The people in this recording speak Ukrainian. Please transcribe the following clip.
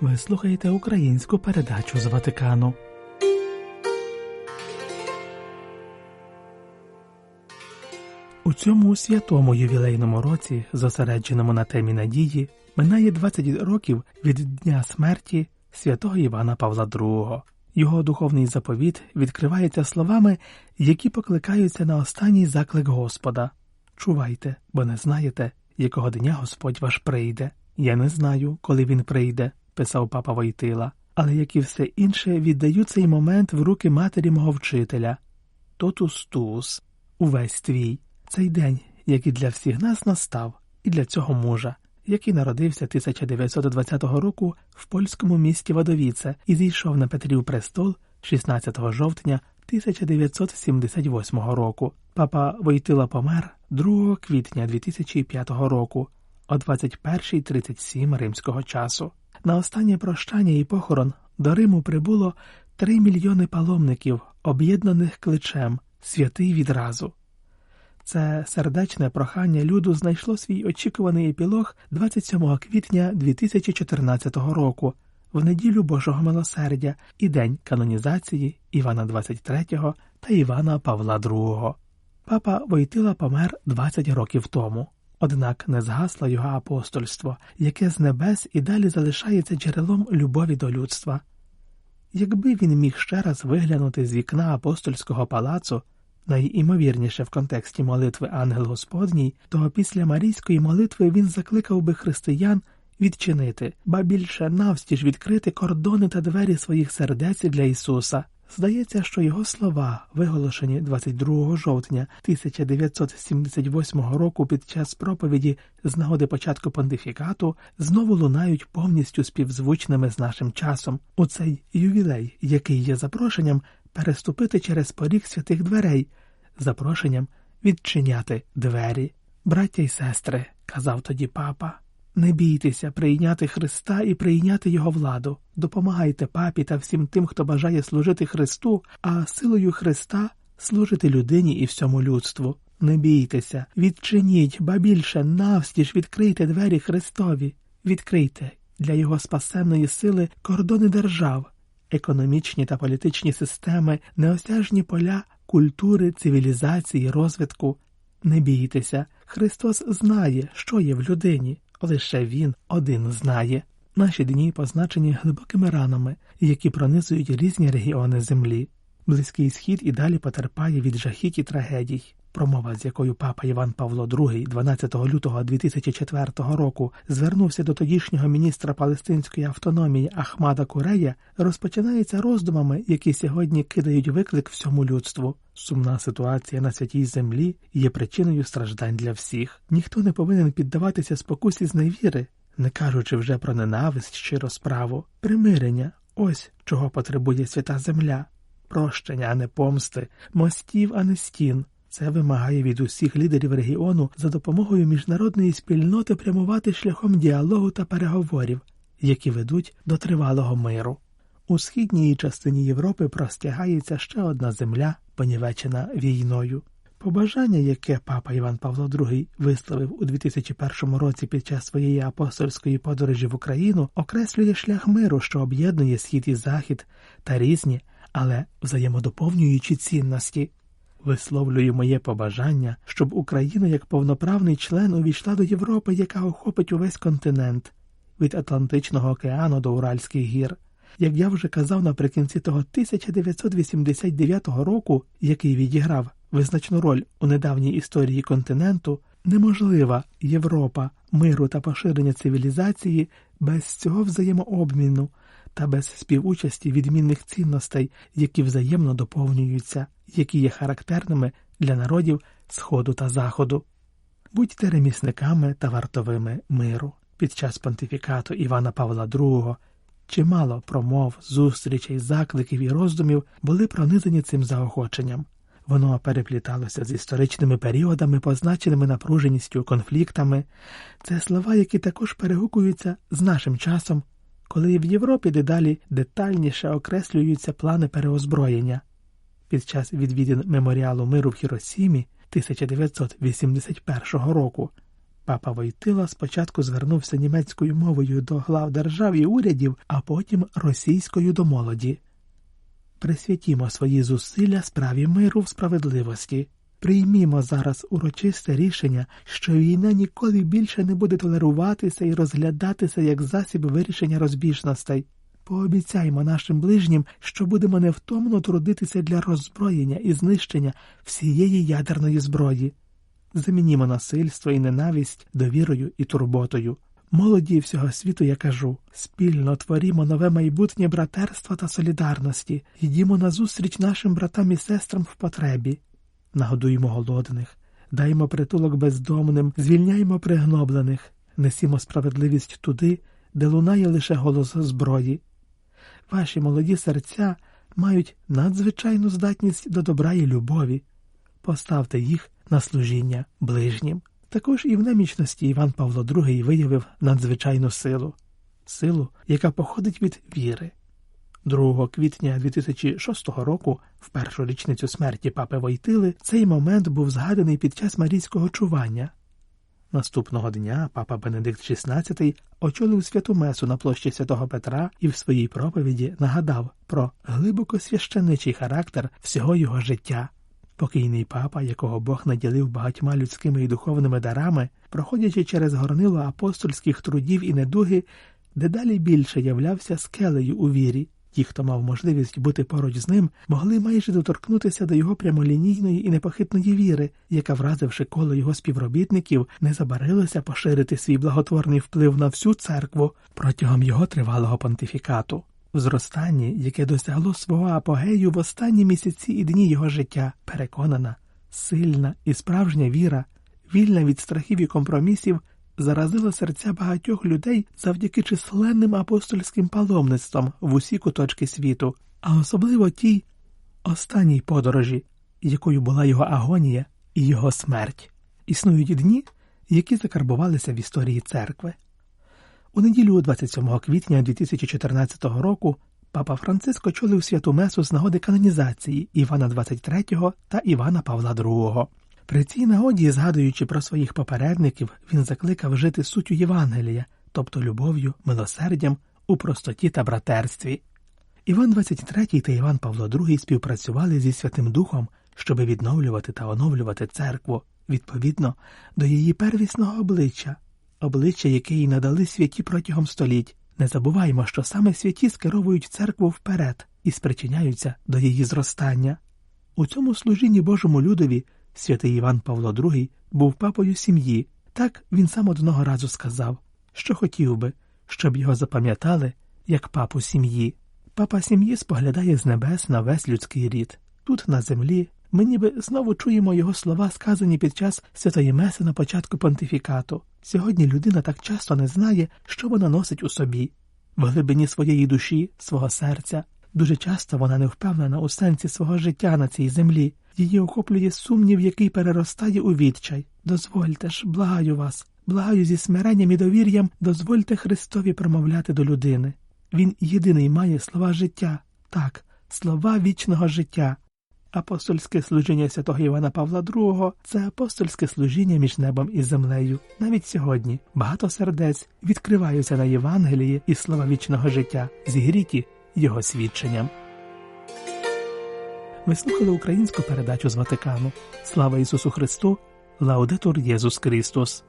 Ви слухаєте українську передачу з Ватикану. У цьому святому ювілейному році, зосередженому на темі надії, минає 20 років від дня смерті святого Івана Павла II. Його духовний заповіт відкривається словами, які покликаються на останній заклик Господа Чувайте, бо не знаєте, якого дня Господь ваш прийде. Я не знаю, коли він прийде, писав папа Войтила, але як і все інше, віддаю цей момент в руки матері мого вчителя. Тотус тус, увесь твій, цей день, який для всіх нас настав, і для цього мужа, який народився 1920 року в польському місті Водовіце і зійшов на Петрів престол 16 жовтня 1978 року. Папа Войтила помер 2 квітня 2005 року о 21.37 римського часу. На останнє прощання і похорон до Риму прибуло 3 мільйони паломників, об'єднаних кличем святий відразу. Це сердечне прохання люду знайшло свій очікуваний епілог 27 квітня 2014 року, в неділю Божого милосердя і день канонізації Івана XXIII та Івана Павла II. Папа Войтила помер 20 років тому, однак не згасло його апостольство, яке з небес і далі залишається джерелом любові до людства. Якби він міг ще раз виглянути з вікна апостольського палацу, найімовірніше в контексті молитви Ангел Господній, то після марійської молитви він закликав би християн відчинити, ба більше навстіж відкрити кордони та двері своїх сердець для Ісуса. Здається, що його слова, виголошені 22 жовтня 1978 року під час проповіді з нагоди початку понтифікату, знову лунають повністю співзвучними з нашим часом у цей ювілей, який є запрошенням переступити через поріг святих дверей, запрошенням відчиняти двері. Браття й сестри, казав тоді папа. Не бійтеся прийняти Христа і прийняти Його владу. Допомагайте папі та всім тим, хто бажає служити Христу, а силою Христа служити людині і всьому людству. Не бійтеся, відчиніть, ба більше навстіж відкрийте двері Христові, відкрийте для Його спасенної сили кордони держав, економічні та політичні системи, неосяжні поля культури, цивілізації, розвитку. Не бійтеся, Христос знає, що є в людині. Лише він один знає. Наші дні позначені глибокими ранами, які пронизують різні регіони землі. Близький схід і далі потерпає від жахіть і трагедій. Промова, з якою папа Іван Павло II 12 лютого 2004 року звернувся до тодішнього міністра Палестинської автономії Ахмада Курея, розпочинається роздумами, які сьогодні кидають виклик всьому людству. Сумна ситуація на святій землі є причиною страждань для всіх. Ніхто не повинен піддаватися спокусі з невіри, не кажучи вже про ненависть чи розправу, примирення ось чого потребує свята земля, прощення, а не помсти, мостів, а не стін. Це вимагає від усіх лідерів регіону за допомогою міжнародної спільноти прямувати шляхом діалогу та переговорів, які ведуть до тривалого миру. У східній частині Європи простягається ще одна земля, понівечена війною. Побажання, яке папа Іван Павло II висловив у 2001 році під час своєї апостольської подорожі в Україну, окреслює шлях миру, що об'єднує схід і захід та різні, але взаємодоповнюючі цінності. Висловлюю моє побажання, щоб Україна як повноправний член увійшла до Європи, яка охопить увесь континент від Атлантичного океану до Уральських гір. Як я вже казав наприкінці того 1989 року, який відіграв визначну роль у недавній історії континенту, неможлива Європа миру та поширення цивілізації без цього взаємообміну та без співучасті відмінних цінностей, які взаємно доповнюються, які є характерними для народів Сходу та Заходу. Будьте ремісниками та вартовими миру. Під час понтифікату Івана Павла II чимало промов, зустрічей, закликів і роздумів були пронизані цим заохоченням. Воно перепліталося з історичними періодами, позначеними напруженістю, конфліктами. Це слова, які також перегукуються з нашим часом, коли в Європі дедалі детальніше окреслюються плани переозброєння. Під час відвідин меморіалу миру в Хіросімі 1981 року Папа Войтила спочатку звернувся німецькою мовою до глав держав і урядів, а потім російською до молоді. Присвятімо свої зусилля справі миру в справедливості. Приймімо зараз урочисте рішення, що війна ніколи більше не буде толеруватися і розглядатися як засіб вирішення розбіжностей. Пообіцяймо нашим ближнім, що будемо невтомно трудитися для роззброєння і знищення всієї ядерної зброї. Замінімо насильство і ненависть довірою і турботою. Молоді всього світу я кажу спільно творімо нове майбутнє братерства та солідарності, йдімо назустріч нашим братам і сестрам в потребі, нагодуємо голодних, даймо притулок бездомним, звільняймо пригноблених, несімо справедливість туди, де лунає лише голос зброї. Ваші молоді серця мають надзвичайну здатність до добра і любові. Поставте їх на служіння ближнім. Також і в немічності Іван Павло II виявив надзвичайну силу, силу, яка походить від віри. 2 квітня 2006 року, в першу річницю смерті папи Войтили, цей момент був згаданий під час марійського чування. Наступного дня папа Бенедикт XVI очолив святу месу на площі святого Петра і в своїй проповіді нагадав про глибоко священничий характер всього його життя. Покійний папа, якого Бог наділив багатьма людськими і духовними дарами, проходячи через горнило апостольських трудів і недуги, дедалі більше являвся скелею у вірі. Ті, хто мав можливість бути поруч з ним, могли майже доторкнутися до його прямолінійної і непохитної віри, яка, вразивши коло його співробітників, не забарилася поширити свій благотворний вплив на всю церкву протягом його тривалого понтифікату. В зростанні, яке досягло свого апогею в останні місяці і дні його життя, переконана, сильна і справжня віра, вільна від страхів і компромісів, заразила серця багатьох людей завдяки численним апостольським паломництвам в усі куточки світу, а особливо тій останній подорожі, якою була його агонія і його смерть. Існують дні, які закарбувалися в історії церкви. У неділю 27 квітня 2014 року папа Франциск очолив святу месу з нагоди канонізації Івана XXIII та Івана Павла II. При цій нагоді, згадуючи про своїх попередників, він закликав жити суттю Євангелія, тобто любов'ю, милосердям у простоті та братерстві. Іван XXIII та Іван Павло II співпрацювали зі Святим Духом, щоби відновлювати та оновлювати церкву відповідно до її первісного обличчя обличчя яке їй надали святі протягом століть. Не забуваймо, що саме святі скеровують церкву вперед і спричиняються до її зростання. У цьому служінні Божому людові святий Іван Павло II був папою сім'ї. Так він сам одного разу сказав, що хотів би, щоб його запам'ятали як папу сім'ї. Папа сім'ї споглядає з небес на весь людський рід. Тут, на землі, ми ніби знову чуємо його слова, сказані під час святої Меси на початку понтифікату. Сьогодні людина так часто не знає, що вона носить у собі, в глибині своєї душі, свого серця. Дуже часто вона не впевнена у сенсі свого життя на цій землі, її охоплює сумнів, який переростає у відчай. Дозвольте ж, благаю вас, благаю зі смиренням і довір'ям, дозвольте Христові промовляти до людини. Він єдиний має слова життя, так, слова вічного життя. Апостольське служіння святого Івана Павла II – це апостольське служіння між небом і землею. Навіть сьогодні багато сердець відкриваються на Євангелії і слова вічного життя, зігріті його свідченням. Ви слухали українську передачу з Ватикану. Слава Ісусу Христу! Лаудетур Єсус Христос!